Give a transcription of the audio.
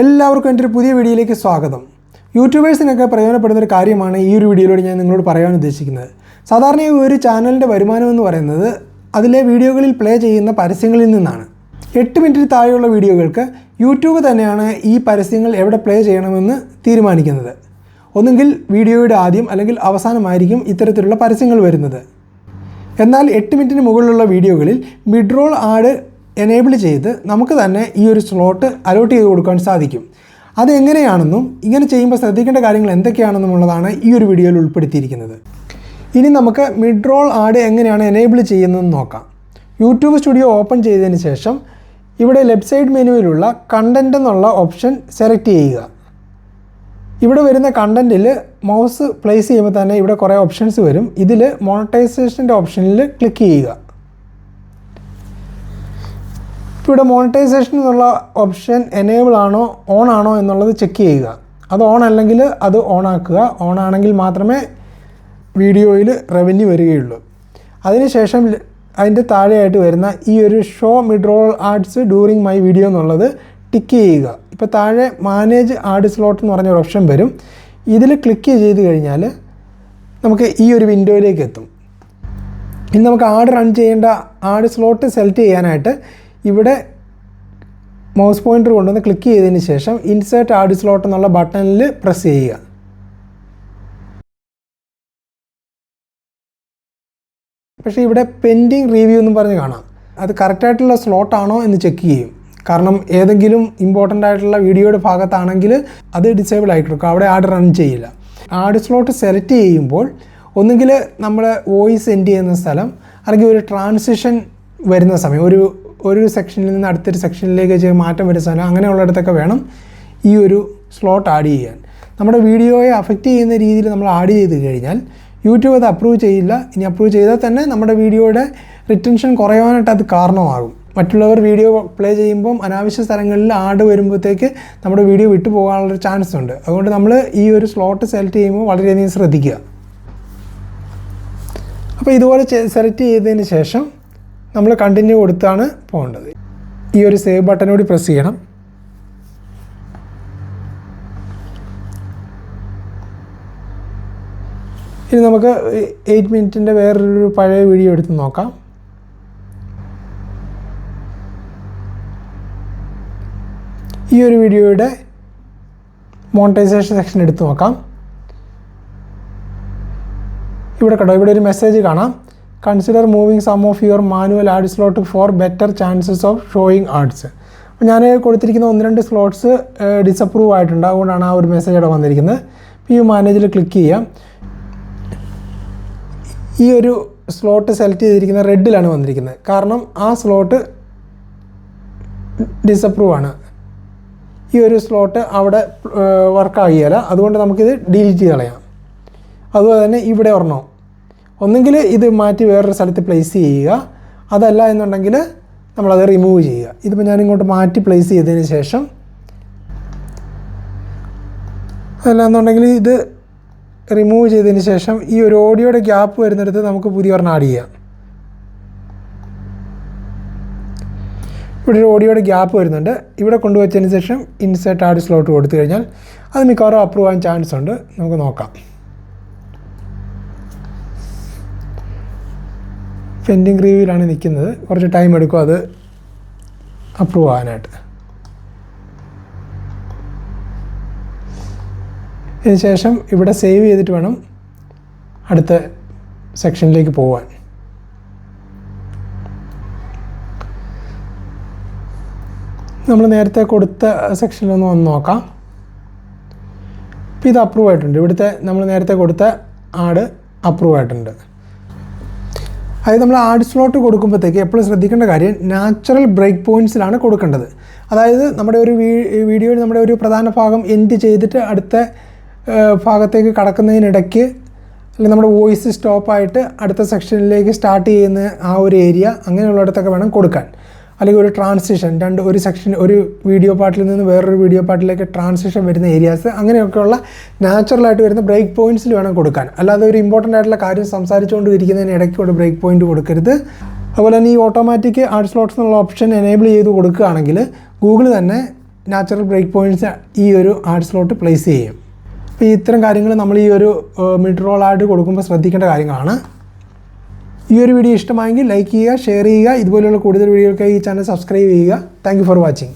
എല്ലാവർക്കും എന്റെ ഒരു പുതിയ വീഡിയോയിലേക്ക് സ്വാഗതം. യൂട്യൂബേഴ്സിനൊക്കെ പ്രയോജനപ്പെടുന്ന ഒരു കാര്യമാണ് ഈ ഒരു വീഡിയോയിലൂടെ ഞാൻ നിങ്ങളോട് പറയാൻ ഉദ്ദേശിക്കുന്നത്. സാധാരണ ഒരു ചാനലിന്റെ വരുമാനം എന്ന് പറയുന്നത് അതിലെ വീഡിയോകളിൽ പ്ലേ ചെയ്യുന്ന പരസ്യങ്ങളിൽ നിന്നാണ്. എട്ട് മിനിറ്റിൽ താഴെയുള്ള വീഡിയോകൾക്ക് യൂട്യൂബ് തന്നെയാണ് ഈ പരസ്യങ്ങൾ എവിടെ പ്ലേ ചെയ്യണമെന്ന് തീരുമാനിക്കുന്നത്. ഒന്നുകിൽ വീഡിയോയുടെ ആദ്യം അല്ലെങ്കിൽ അവസാനമായിരിക്കും ഇത്തരത്തിലുള്ള പരസ്യങ്ങൾ വരുന്നത്. എന്നാൽ എട്ട് മിനിറ്റിന് മുകളിലുള്ള വീഡിയോകളിൽ മിഡ് ആഡ് എനേബിൾ ചെയ്ത് നമുക്ക് തന്നെ ഈ ഒരു സ്ലോട്ട് അലോട്ട് ചെയ്ത് കൊടുക്കാൻ സാധിക്കും. അതെങ്ങനെയാണെന്നും ഇങ്ങനെ ചെയ്യുമ്പോൾ ശ്രദ്ധിക്കേണ്ട കാര്യങ്ങൾ എന്തൊക്കെയാണെന്നും ഉള്ളതാണ് ഈ ഒരു വീഡിയോയിൽ ഉൾപ്പെടുത്തിയിരിക്കുന്നത്. ഇനി നമുക്ക് മിഡ് റോൾ ആഡ് എങ്ങനെയാണ് എനേബിൾ ചെയ്യുന്നതെന്ന് നോക്കാം. യൂട്യൂബ് സ്റ്റുഡിയോ ഓപ്പൺ ചെയ്തതിന് ശേഷം ഇവിടെ ലെഫ്റ്റ് സൈഡ് മെനുവിലുള്ള കണ്ടന്റ് എന്നുള്ള ഓപ്ഷൻ സെലക്ട് ചെയ്യുക. ഇവിടെ വരുന്ന കണ്ടന്റിൽ മൗസ് പ്ലേസ് ചെയ്യുമ്പോൾ തന്നെ ഇവിടെ കുറേ ഓപ്ഷൻസ് വരും. ഇതിൽ മോണറ്റൈസേഷന്റെ ഓപ്ഷനിൽ ക്ലിക്ക് ചെയ്യുക. ഇവിടെ മോണിറ്റൈസേഷൻ എന്നുള്ള ഓപ്ഷൻ എനേബിൾ ആണോ ഓൺ ആണോ എന്നുള്ളത് ചെക്ക് ചെയ്യുക. അത് ഓൺ അല്ലെങ്കിൽ അത് ഓൺ ആക്കുക. ഓൺ ആണെങ്കിൽ മാത്രമേ വീഡിയോയിൽ റവന്യൂ വരികയുള്ളൂ. അതിനുശേഷം അതിന്റെ താഴെയായിട്ട് വരുന്ന ഈ ഒരു show midroll ads during my video എന്നുള്ളത് ടിക്ക് ചെയ്യുക. ഇപ്പോൾ താഴെ മാനേജ് ആഡ് സ്ലോട്ട് എന്ന് പറഞ്ഞ ഒരു ഓപ്ഷൻ വരും. ഇതിൽ ക്ലിക്ക് ചെയ്ത് കഴിഞ്ഞാൽ നമുക്ക് ഈ ഒരു വിൻഡോയിലേക്ക് എത്തും. ഇനി നമുക്ക് ആഡ് റൺ ചെയ്യേണ്ട ആഡ് സ്ലോട്ട് സെലക്ട് ചെയ്യാനായിട്ട് ഇവിടെ മൗസ് പോയിന്റർ കൊണ്ടുവന്ന് ക്ലിക്ക് ചെയ്തതിന് ശേഷം ഇൻസേർട്ട് ആഡ് സ്ലോട്ട് എന്നുള്ള ബട്ടണിൽ പ്രസ് ചെയ്യുക. പക്ഷേ ഇവിടെ പെൻഡിങ് റിവ്യൂ എന്ന് പറഞ്ഞ് കാണാം. അത് കറക്റ്റായിട്ടുള്ള സ്ലോട്ടാണോ എന്ന് ചെക്ക് ചെയ്യും. കാരണം ഏതെങ്കിലും ഇമ്പോർട്ടന്റ് ആയിട്ടുള്ള വീഡിയോയുടെ ഭാഗത്താണെങ്കിൽ അത് ഡിസേബിൾ ആയി കിടക്കും. അവിടെ ആഡ് റൺ ചെയ്യില്ല. ആഡ് സ്ലോട്ട് സെലക്ട് ചെയ്യുമ്പോൾ ഒന്നുകിൽ നമ്മൾ വോയിസ് എൻഡ് ചെയ്യുന്ന സ്ഥലം അല്ലെങ്കിൽ ഒരു ട്രാൻസിഷൻ വരുന്ന സമയം ഒരു ഒരു സെക്ഷനിൽ നിന്ന് അടുത്തൊരു സെക്ഷനിലേക്ക് ചെയ്ത് മാറ്റം സ്ഥലം അങ്ങനെയുള്ളിടത്തൊക്കെ വേണം ഈ ഒരു സ്ലോട്ട് ആഡ് ചെയ്യാൻ. നമ്മുടെ വീഡിയോയെ അഫക്റ്റ് ചെയ്യുന്ന രീതിയിൽ നമ്മൾ ആഡ് ചെയ്ത് കഴിഞ്ഞാൽ യൂട്യൂബ് അത് അപ്രൂവ് ചെയ്യില്ല. ഇനി അപ്രൂവ് ചെയ്താൽ തന്നെ നമ്മുടെ വീഡിയോയുടെ റിറ്റൻഷൻ കുറയാനായിട്ട് അത് കാരണമാകും. മറ്റുള്ളവർ വീഡിയോ പ്ലേ ചെയ്യുമ്പം അനാവശ്യ സ്ഥലങ്ങളിൽ ആഡ് വരുമ്പോഴത്തേക്ക് നമ്മുടെ വീഡിയോ വിട്ടു പോകാനുള്ളൊരു ചാൻസ് ഉണ്ട്. അതുകൊണ്ട് നമ്മൾ ഈ ഒരു സ്ലോട്ട് സെലക്ട് ചെയ്യുമ്പോൾ വളരെയധികം ശ്രദ്ധിക്കുക. അപ്പോൾ ഇതുപോലെ സെലക്ട് ചെയ്തതിന് ശേഷം നമ്മൾ കണ്ടിന്യൂ കൊടുത്താണ് പോകേണ്ടത്. ഈ ഒരു സേവ് ബട്ടൺ കൂടി പ്രസ് ചെയ്യണം. ഇനി നമുക്ക് എയ്റ്റ് മിനിറ്റിന്റെ വേറൊരു പഴയ വീഡിയോ എടുത്ത് നോക്കാം. ഈ ഒരു വീഡിയോയുടെ മോണിറ്റൈസേഷൻ സെക്ഷൻ എടുത്ത് നോക്കാം. ഇവിടെ കണ്ടോ ഇവിടെ ഒരു മെസ്സേജ് കാണാം. Consider moving some of your manual ad slot for better chances of showing ads അപ്പോൾ ഞാൻ കൊടുത്തിരിക്കുന്ന ഒന്ന് രണ്ട് സ്ലോട്ട്സ് ഡിസപ്രൂവ് ആയിട്ടുണ്ട്. അതുകൊണ്ടാണ് ആ ഒരു മെസ്സേജ് അവിടെ വന്നിരിക്കുന്നത്. അപ്പോൾ ഈ മാനേജിൽ ക്ലിക്ക് ചെയ്യാം. ഈ ഒരു സ്ലോട്ട് സെലക്ട് ചെയ്തിരിക്കുന്ന റെഡിലാണ് വന്നിരിക്കുന്നത്. കാരണം ആ സ്ലോട്ട് ഡിസപ്രൂവ് ആണ്. ഈ ഒരു സ്ലോട്ട് അവിടെ വർക്ക് ആകിയല്ല അതുകൊണ്ട് നമുക്കിത് ഡിലീറ്റ് ചെയ്ത് കളയാം. അതുപോലെ തന്നെ ഇവിടെ ഒരെണ്ണം. ഒന്നുകിൽ ഇത് മാറ്റി വേറൊരു സ്ഥലത്ത് പ്ലേസ് ചെയ്യുക. അതല്ല എന്നുണ്ടെങ്കിൽ നമ്മളത് റിമൂവ് ചെയ്യുക. ഇതിപ്പോൾ ഞാൻ ഇങ്ങോട്ട് മാറ്റി പ്ലേസ് ചെയ്തതിന് ശേഷം അതല്ല എന്നുണ്ടെങ്കിൽ ഇത് റിമൂവ് ചെയ്തതിന് ശേഷം ഈ ഒരു ഓഡിയോയുടെ ഗ്യാപ്പ് വരുന്നിടത്ത് നമുക്ക് പുതിയ ഒരെണ്ണം ആഡ് ചെയ്യാം. ഇവിടെ ഒരു ഓഡിയോയുടെ ഗ്യാപ്പ് വരുന്നുണ്ട്. ഇവിടെ കൊണ്ടുവച്ചതിന് ശേഷം ഇൻസെർട്ട് ആഡ് സ്ലോട്ട് കൊടുത്തു കഴിഞ്ഞാൽ അത് മിക്കവാറും അപ്രൂവ് ആകാൻ ചാൻസ് ഉണ്ട്. നമുക്ക് നോക്കാം. പെൻഡിങ് റിവ്യൂവിലാണ് നിൽക്കുന്നത് കുറച്ച് ടൈം എടുക്കും അത് അപ്രൂവ് ആകാനായിട്ട് ഇതിനുശേഷം ഇവിടെ സേവ് ചെയ്തിട്ട് വേണം അടുത്ത സെക്ഷനിലേക്ക് പോകാൻ നമ്മൾ നേരത്തെ കൊടുത്ത സെക്ഷനിലൊന്ന് വന്ന് നോക്കാം. ഇപ്പം ഇത് അപ്രൂവ് ആയിട്ടുണ്ട്. ഇവിടുത്തെ നമ്മൾ നേരത്തെ കൊടുത്ത ആഡ് അപ്രൂവ് ആയിട്ടുണ്ട്. അതായത് നമ്മൾ ആഡ് സ്ലോട്ട് കൊടുക്കുമ്പോഴത്തേക്ക് എപ്പോഴും ശ്രദ്ധിക്കേണ്ട കാര്യം നാച്ചുറൽ ബ്രേക്ക് പോയിന്റ്സിലാണ് കൊടുക്കേണ്ടത്. അതായത് നമ്മുടെ ഒരു വീഡിയോയിൽ നമ്മുടെ ഒരു പ്രധാന ഭാഗം എൻഡ് ചെയ്തിട്ട് അടുത്ത ഭാഗത്തേക്ക് കടക്കുന്നതിനിടയ്ക്ക് അല്ലെങ്കിൽ നമ്മുടെ വോയിസ് സ്റ്റോപ്പായിട്ട് അടുത്ത സെക്ഷനിലേക്ക് സ്റ്റാർട്ട് ചെയ്യുന്ന ആ ഒരു ഏരിയ അങ്ങനെയുള്ളിടത്തൊക്കെ വേണം കൊടുക്കാൻ. അല്ലെങ്കിൽ ഒരു ട്രാൻസിഷൻ രണ്ട് ഒരു സെക്ഷൻ ഒരു വീഡിയോ പാർട്ടിൽ നിന്ന് വേറൊരു വീഡിയോ പാർട്ടിലേക്ക് ട്രാൻസിഷൻ വരുന്ന ഏരിയാസ് അങ്ങനെയൊക്കെയുള്ള നാച്ചുറലായിട്ട് വരുന്ന ബ്രേക്ക് പോയിന്റ്സിൽ വേണം കൊടുക്കാൻ. അല്ലാതെ ഒരു ഇമ്പോർട്ടന്റ് ആയിട്ടുള്ള കാര്യം സംസാരിച്ചുകൊണ്ട് ഇരിക്കുന്നതിന് ഇടയ്ക്ക് ഒരു ബ്രേക്ക് പോയിന്റ് കൊടുക്കരുത്. അതുപോലെ തന്നെ ഈ ഓട്ടോമാറ്റിക് ആഡ് സ്ലോട്ട്സ് എന്നുള്ള ഓപ്ഷൻ എനേബിൾ ചെയ്ത് കൊടുക്കുകയാണെങ്കിൽ ഗൂഗിൾ തന്നെ നാച്ചുറൽ ബ്രേക്ക് പോയിന്റ്സ് ഈ ഒരു ആഡ് സ്ലോട്ട് പ്ലേസ് ചെയ്യും. അപ്പോൾ ഇത്തരം കാര്യങ്ങൾ നമ്മൾ ഈ ഒരു മിഡ് ആഡ് കൊടുക്കുമ്പോൾ ശ്രദ്ധിക്കേണ്ട കാര്യങ്ങളാണ്. ഈ ഒരു വീഡിയോ ഇഷ്ടമായെങ്കിൽ ലൈക്ക് ചെയ്യുക ഷെയർ ചെയ്യുക. ഇതുപോലെയുള്ള കൂടുതൽ വീഡിയോകൾക്കായി ഈ ചാനൽ സബ്സ്ക്രൈബ് ചെയ്യുക. Thank for watching